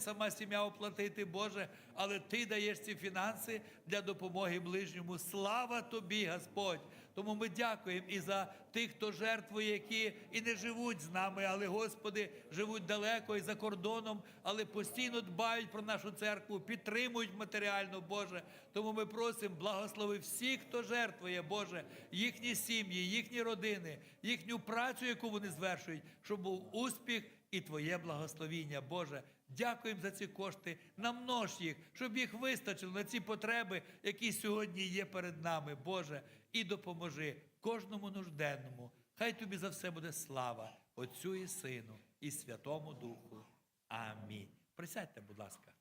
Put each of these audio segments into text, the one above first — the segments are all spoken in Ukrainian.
сама сім'я оплатити, Боже, але Ти даєш ці фінанси для допомоги ближньому. Слава Тобі, Господь! Тому ми дякуємо і за тих, хто жертвує, які і не живуть з нами, але, Господи, живуть далеко і за кордоном, але постійно дбають про нашу церкву, підтримують матеріально, Боже. Тому ми просимо, благослови всіх, хто жертвує, Боже, їхні сім'ї, їхні родини, їхню працю, яку вони звершують, щоб був успіх і Твоє благословіння, Боже. Дякуємо за ці кошти, намнож їх, щоб їх вистачило на ці потреби, які сьогодні є перед нами, Боже, і допоможи кожному нужденному. Хай тобі за все буде слава, Отцю і Сину, і Святому Духу. Амінь. Присядьте, будь ласка.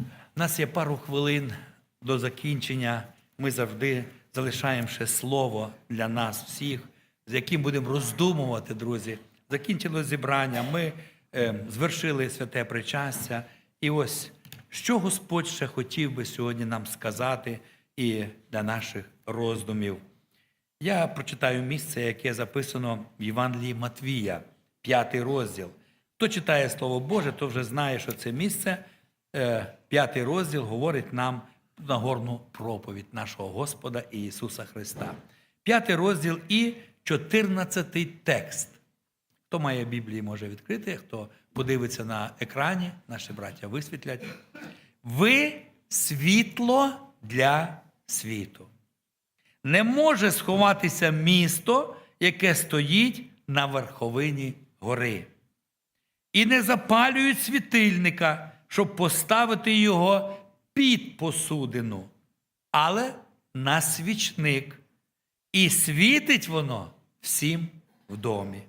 У нас є пару хвилин до закінчення. Ми завжди залишаємо ще слово для нас всіх, з яким будемо роздумувати, друзі. Закінчилось зібрання. Ми звершили святе причастя. І ось що Господь ще хотів би сьогодні нам сказати і для наших роздумів. Я прочитаю місце, яке записано в Євангелії Матвія, п'ятий розділ. Хто читає Слово Боже, то вже знає, що це місце, е, п'ятий розділ, говорить нам нагорну проповідь нашого Господа Ісуса Христа. П'ятий розділ і чотирнадцятий текст. Хто має Біблії, може відкрити, хто подивиться на екрані, наші браття висвітлять. Ви світло для світу. Не може сховатися місто, яке стоїть на верховині гори. І не запалюють світильника, щоб поставити його під посудину, але на свічник. І світить воно всім в домі.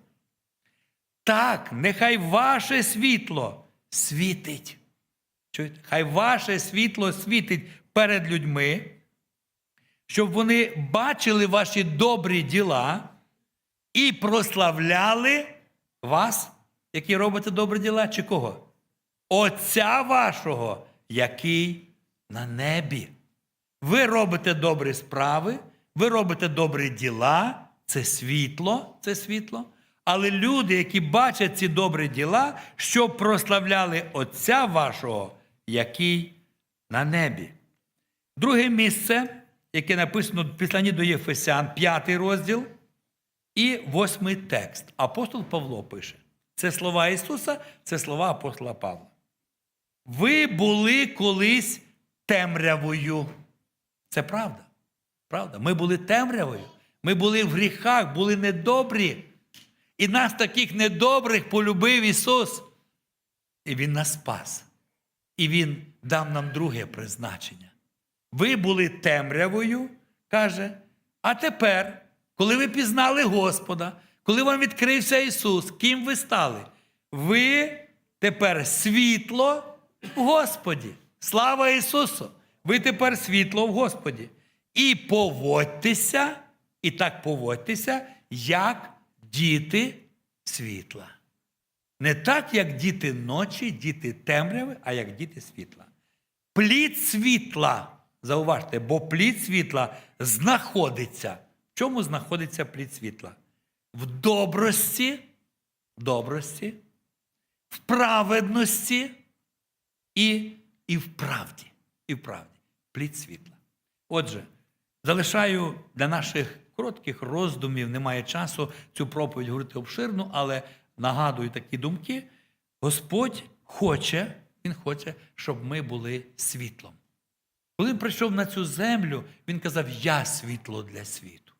Так, нехай ваше світло світить. Хай ваше світло світить перед людьми, щоб вони бачили ваші добрі діла і прославляли вас, які робите добрі діла, чи кого? Отця вашого, який на небі. Ви робите добрі справи, ви робите добрі діла, це світло, це світло. Але люди, які бачать ці добрі діла, щоб прославляли Отця вашого, який на небі. Друге місце, яке написано в Післанні до Єфесян, п'ятий розділ і восьмий текст. Апостол Павло пише: це слова Ісуса, це слова апостола Павла. Ви були колись темрявою. Це правда. Правда. Ми були темрявою. Ми були в гріхах, були недобрі. І нас таких недобрих полюбив Ісус. І Він нас спас. І Він дав нам друге призначення. Ви були темрявою, каже, а тепер, коли ви пізнали Господа, коли вам відкрився Ісус, ким ви стали? Ви тепер світло в Господі. Слава Ісусу! Ви тепер світло в Господі. І поводьтеся, і так поводьтеся, як діти світла. Не так, як діти ночі, діти темряви, а як діти світла. Плід світла, зауважте, бо плід світла знаходиться. В чому знаходиться плід світла? В добрості, в добрості, в праведності і, і в правді. І в правді. Плід світла. Отже, залишаю для наших коротких роздумів, немає часу цю проповідь говорити обширно, але нагадую такі думки. Господь хоче, Він хоче, щоб ми були світлом. Коли він прийшов на цю землю, він казав: Я світло для світу.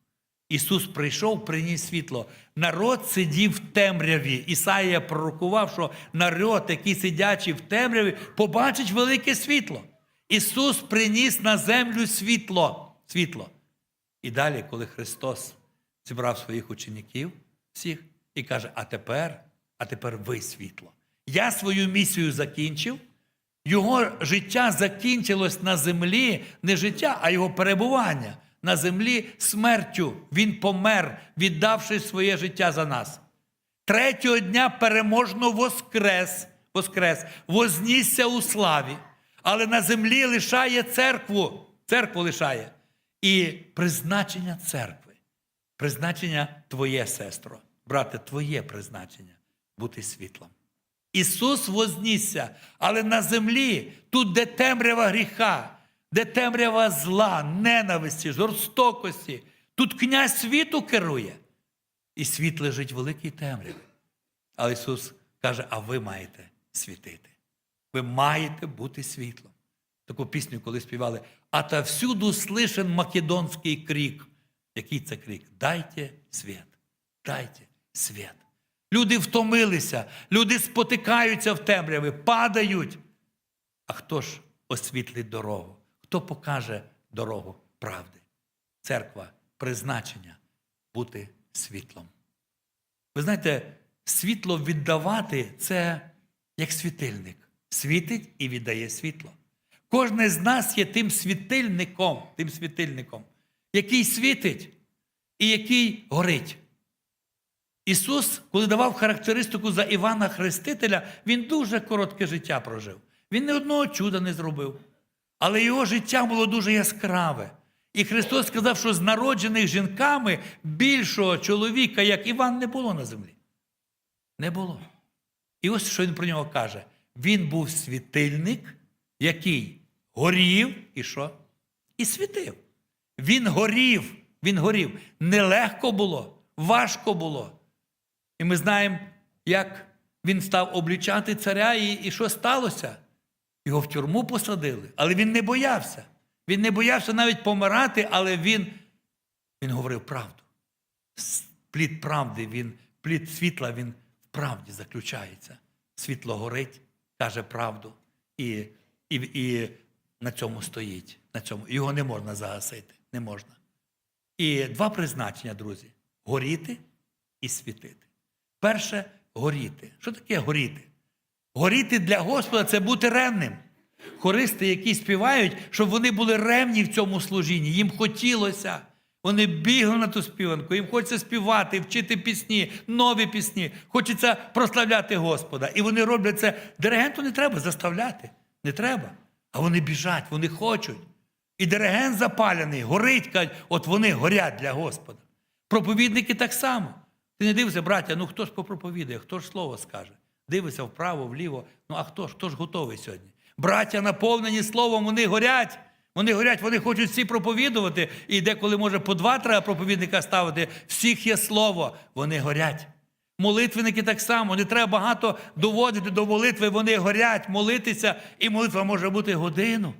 Ісус прийшов, приніс світло. Народ сидів в темряві. Ісаїя пророкував, що народ, який сидячий в темряві, побачить велике світло. Ісус приніс на землю світло. світло. І далі, коли Христос зібрав своїх учеників, всіх, і каже: А тепер, а тепер ви світло. Я свою місію закінчив. Його життя закінчилось на землі, не життя, а його перебування на землі смертю. Він помер, віддавши своє життя за нас. Третього дня переможно воскрес, воскрес, вознісся у славі, але на землі лишає церкву. Церкву лишає. І призначення церкви, призначення твоє, сестро, брате, твоє призначення бути світлом. Ісус вознісся, але на землі, тут, де темрява гріха, де темрява зла, ненависті, жорстокості, тут князь світу керує. І світ лежить в великій темряві. Але Ісус каже: а ви маєте світити. Ви маєте бути світлом. Таку пісню, коли співали, а та всюду слишен македонський крик. Який це крик? Дайте світ, дайте світ. Люди втомилися, люди спотикаються в темряві, падають. А хто ж освітлить дорогу? Хто покаже дорогу правди? Церква, призначення бути світлом. Ви знаєте, світло віддавати це як світильник. Світить і віддає світло. Кожне з нас є тим світильником, тим світильником, який світить і який горить. Ісус, коли давав характеристику за Івана Хрестителя, він дуже коротке життя прожив. Він ні одного чуда не зробив. Але його життя було дуже яскраве. І Христос сказав, що з народжених жінками більшого чоловіка, як Іван, не було на землі. Не було. І ось що він про нього каже: він був світильник, який горів і що? І світив. Він горів, він горів. Нелегко було, важко було. І ми знаємо, як він став облічати царя, і, і що сталося? Його в тюрму посадили, але він не боявся. Він не боявся навіть помирати, але він, він говорив правду. Плід правди, він, плід світла, він в правді заключається. Світло горить, каже правду. І, і, і на цьому стоїть. На цьому. Його не можна загасити. Не можна. І два призначення, друзі: горіти і світити. Перше горіти. Що таке горіти? Горіти для Господа це бути ревним. Хористи, які співають, щоб вони були ревні в цьому служінні. Їм хотілося. Вони бігли на ту співанку, їм хочеться співати, вчити пісні, нові пісні. Хочеться прославляти Господа. І вони роблять це. Диригенту не треба заставляти. Не треба. А вони біжать, вони хочуть. І диригент запалений, горить, кажуть, от вони горять для Господа. Проповідники так само. Ти не дивишся, браття, ну хто ж попроповідає, хто ж слово скаже? Дивися вправо, вліво. Ну а хто ж, хто ж готовий сьогодні? Браття наповнені словом, вони горять. Вони горять, вони хочуть всі проповідувати. І деколи, може, по два треба проповідника ставити. Всіх є слово, вони горять. Молитвенники так само, не треба багато доводити до молитви, вони горять, молитися, і молитва може бути годину.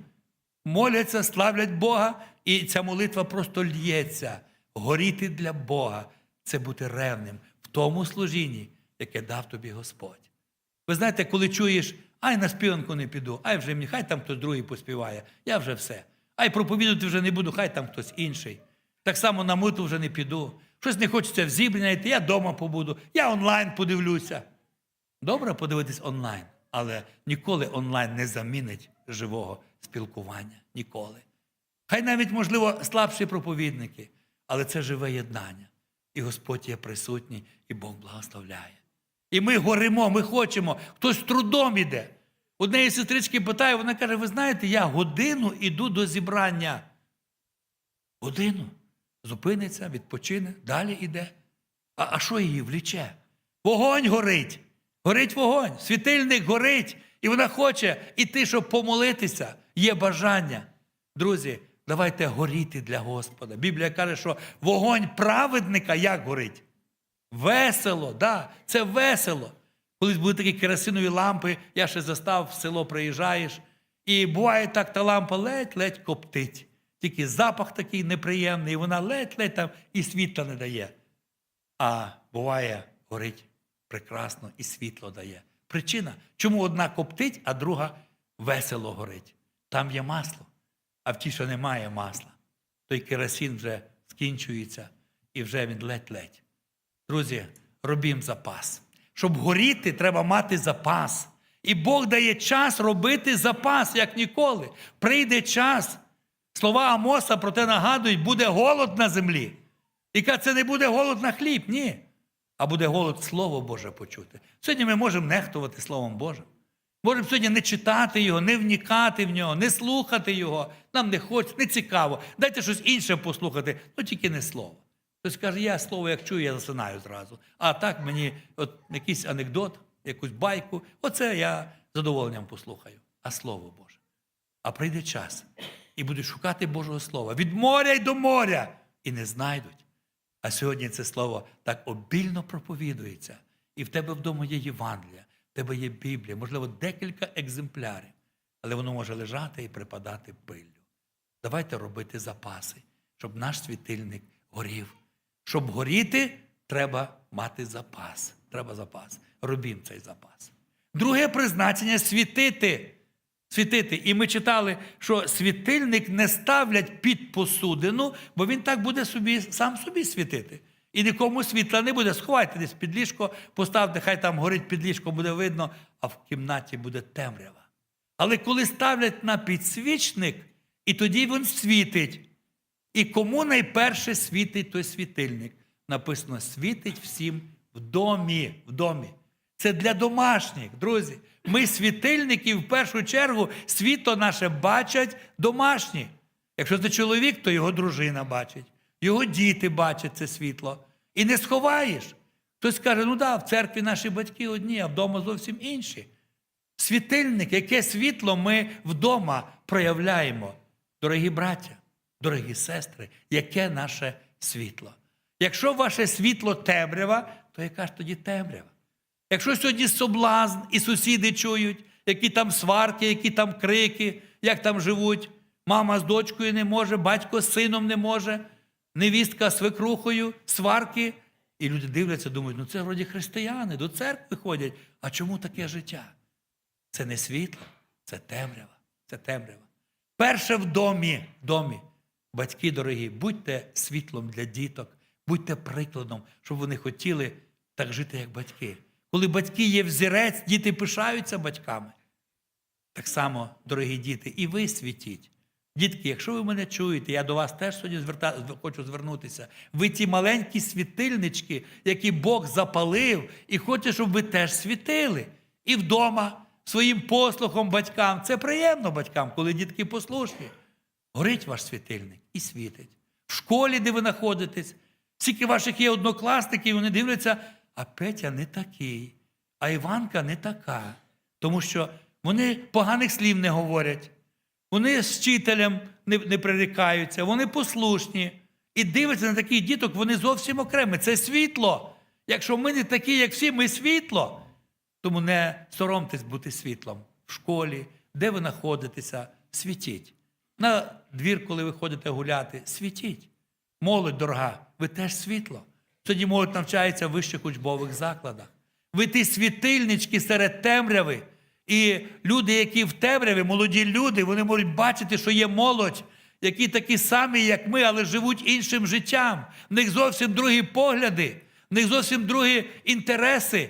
Моляться, славлять Бога, і ця молитва просто лється. Горіти для Бога це бути ревним в тому служінні, яке дав тобі Господь. Ви знаєте, коли чуєш, ай на співанку не піду, ай вже мені, хай там хтось другий поспіває, я вже все. Ай проповідувати вже не буду, хай там хтось інший. Так само на молитву вже не піду. Щось не хочеться в зібрання йти, я вдома побуду, я онлайн подивлюся. Добре подивитись онлайн, але ніколи онлайн не замінить живого спілкування. Ніколи. Хай навіть, можливо, слабші проповідники, але це живе єднання. І Господь є присутній, і Бог благословляє. І ми горимо, ми хочемо, хтось трудом іде. Однієї сестрички питає, вона каже: ви знаєте, я годину іду до зібрання. Годину. Зупиниться, відпочине, далі йде. А, а що її вліче? Вогонь горить. Горить вогонь, світильник горить, і вона хоче іти, щоб помолитися. Є бажання. Друзі, давайте горіти для Господа. Біблія каже, що вогонь праведника як горить? Весело, да, це весело. Колись були такі керосинові лампи, я ще застав, в село приїжджаєш, і буває так, та лампа ледь-ледь коптить. Тільки запах такий неприємний, вона ледь-ледь там і світла не дає. А буває, горить прекрасно і світло дає. Причина, чому одна коптить, а друга весело горить. Там є масло, а в тій, що немає масла. Той керосин вже скінчується і вже він ледь-ледь. Друзі, робім запас. Щоб горіти, треба мати запас. І Бог дає час робити запас, як ніколи. Прийде час. Слова Амоса про те нагадують, буде голод на землі. І каже, це не буде голод на хліб, ні. А буде голод Слово Боже почути. Сьогодні ми можемо нехтувати Словом Божим. Можемо сьогодні не читати його, не вникати в нього, не слухати його. Нам не хочеться, не цікаво. Дайте щось інше послухати, ну тільки не слово. Хтось каже, я слово як чую, я засинаю зразу. А так мені от якийсь анекдот, якусь байку. Оце я задоволенням послухаю. А Слово Боже. А прийде час, і будуть шукати Божого Слова від моря й до моря, і не знайдуть. А сьогодні це слово так обільно проповідується. І в тебе вдома є Євангелія, в тебе є Біблія, можливо, декілька екземплярів, але воно може лежати і припадати пиллю. Давайте робити запаси, щоб наш світильник горів. Щоб горіти, треба мати запас. Треба запас. Робім цей запас. Друге призначення світити. Світити. І ми читали, що світильник не ставлять під посудину, бо він так буде собі, сам собі світити. І нікому світла не буде. Сховайте десь під ліжко, поставте, хай там горить під ліжко, буде видно, а в кімнаті буде темрява. Але коли ставлять на підсвічник, і тоді він світить. І кому найперше світить той світильник? Написано: світить всім в домі. В домі. Це для домашніх, друзі. Ми світильники в першу чергу світло наше бачать домашні. Якщо це чоловік, то його дружина бачить, його діти бачать це світло. І не сховаєш. Хтось каже, ну да, в церкві наші батьки одні, а вдома зовсім інші. Світильник, яке світло ми вдома проявляємо. Дорогі браття, дорогі сестри, яке наше світло? Якщо ваше світло темрява, то яка ж тоді темрява? Якщо сьогодні соблазн і сусіди чують, які там сварки, які там крики, як там живуть, мама з дочкою не може, батько з сином не може, невістка з свекрухою, сварки. І люди дивляться, думають, ну це вроді християни, до церкви ходять. А чому таке життя? Це не світло, це темрява. Це темрява. Перше в домі, в домі. Батьки дорогі, будьте світлом для діток, будьте прикладом, щоб вони хотіли так жити, як батьки. Коли батьки є взірець, діти пишаються батьками. Так само, дорогі діти, і ви світіть. Дітки, якщо ви мене чуєте, я до вас теж сьогодні зверта... хочу звернутися. Ви ті маленькі світильнички, які Бог запалив, і хоче, щоб ви теж світили. І вдома, своїм послухом батькам. Це приємно батькам, коли дітки послушні. Горить ваш світильник і світить. В школі, де ви знаходитесь, скільки ваших є однокласників, вони дивляться, а Петя не такий, а Іванка не така. Тому що вони поганих слів не говорять. Вони з вчителем не, не прирікаються, вони послушні. І дивляться на таких діток, вони зовсім окремі. Це світло. Якщо ми не такі, як всі, ми світло. Тому не соромтесь бути світлом в школі, де ви знаходитеся, світіть. На двір, коли ви ходите гуляти, світіть. Молодь дорога, ви теж світло. Сьогодні молодь навчається в вищих учбових закладах. Ви ті світильнички серед темряви. І люди, які в темряві, молоді люди, вони можуть бачити, що є молодь, які такі самі, як ми, але живуть іншим життям. В них зовсім другі погляди, в них зовсім другі інтереси.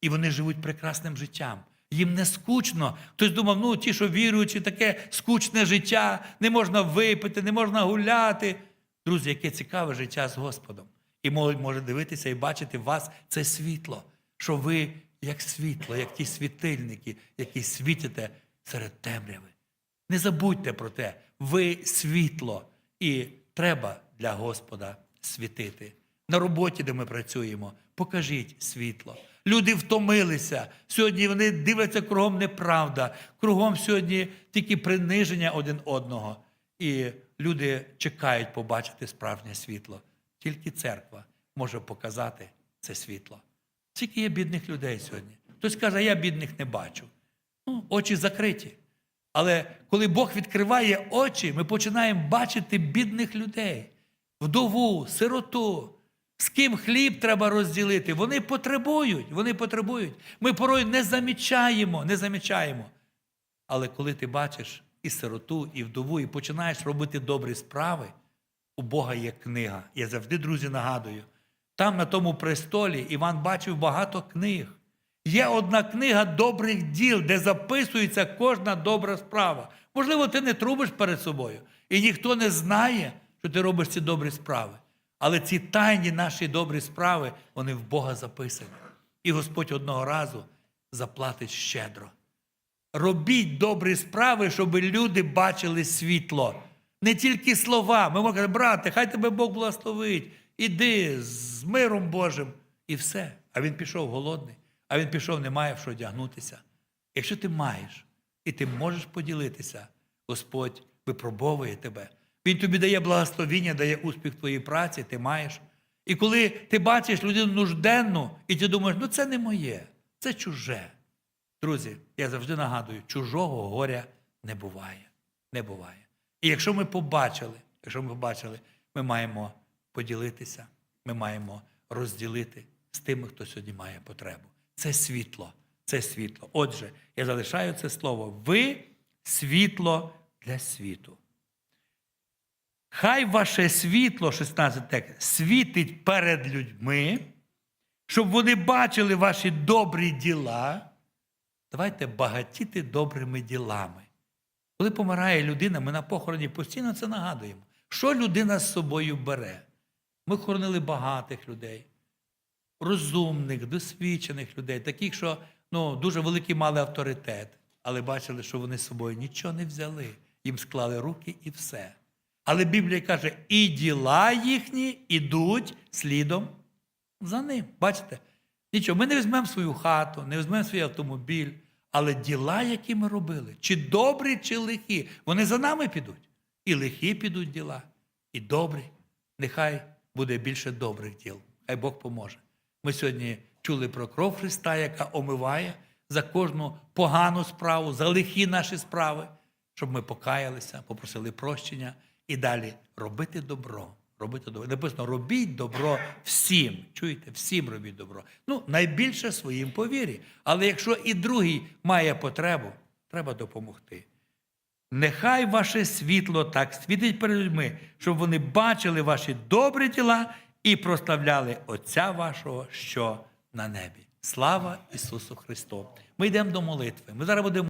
І вони живуть прекрасним життям. Їм не скучно. Хтось думав, ну ті, що віруючі, таке скучне життя, не можна випити, не можна гуляти. Друзі, яке цікаве життя з Господом. І може дивитися і бачити вас це світло, що ви як світло, як ті світильники, які світите серед темряви. Не забудьте про те, ви світло, і треба для Господа світити. На роботі, де ми працюємо, покажіть світло. Люди втомилися. Сьогодні вони дивляться кругом неправда, кругом сьогодні тільки приниження один одного. І люди чекають побачити справжнє світло. Тільки церква може показати це світло. Скільки є бідних людей сьогодні? Хтось каже, я бідних не бачу. Ну, очі закриті. Але коли Бог відкриває очі, ми починаємо бачити бідних людей, вдову, сироту, з ким хліб треба розділити. Вони потребують, вони потребують. Ми порой не замічаємо, не замічаємо. Але коли ти бачиш і сироту, і вдову, і починаєш робити добрі справи, у Бога є книга. Я завжди, друзі, нагадую. Там, на тому престолі, Іван бачив багато книг. Є одна книга добрих діл, де записується кожна добра справа. Можливо, ти не трубиш перед собою, і ніхто не знає, що ти робиш ці добрі справи. Але ці тайні наші добрі справи, вони в Бога записані. І Господь одного разу заплатить щедро. Робіть добрі справи, щоб люди бачили світло. Не тільки слова. Ми можемо казати, брате, хай тебе Бог благословить. Іди з миром Божим. І все. А він пішов голодний. а він пішов, не має в що одягнутися. Якщо ти маєш і ти можеш поділитися, Господь випробовує тебе. Він тобі дає благословіння, дає успіх твоїй праці, ти маєш. І коли ти бачиш людину нужденну, і ти думаєш, ну це не моє, це чуже. Друзі, я завжди нагадую, чужого горя не буває. Не буває. І якщо ми побачили, якщо ми побачили, ми маємо поділитися, ми маємо розділити з тими, хто сьогодні має потребу. Це світло, це світло. Отже, я залишаю це слово. Ви світло для світу. Хай ваше світло, 16 текст, світить перед людьми, щоб вони бачили ваші добрі діла. Давайте багатіти добрими ділами. Коли помирає людина, ми на похороні постійно це нагадуємо. Що людина з собою бере? Ми хоронили багатих людей, розумних, досвідчених людей, таких, що ну, дуже великий мали авторитет, але бачили, що вони з собою нічого не взяли. Їм склали руки і все. Але Біблія каже, і діла їхні ідуть слідом за ним. Бачите? Нічого, ми не візьмемо свою хату, не візьмемо свій автомобіль, але діла, які ми робили, чи добрі, чи лихі, вони за нами підуть. І лихі підуть діла, і добрі. Нехай буде більше добрих діл. Хай Бог поможе. Ми сьогодні чули про кров Христа, яка омиває за кожну погану справу, за лихі наші справи, щоб ми покаялися, попросили прощення і далі робити добро. Робити добро. Написано, робіть добро всім. Чуєте, всім робіть добро. Ну, найбільше своїм по вірі. Але якщо і другий має потребу, треба допомогти. Нехай ваше світло так світить перед людьми, щоб вони бачили ваші добрі діла і прославляли Отця вашого, що на небі. Слава Ісусу Христу! Ми йдемо до молитви. Ми зараз будемо.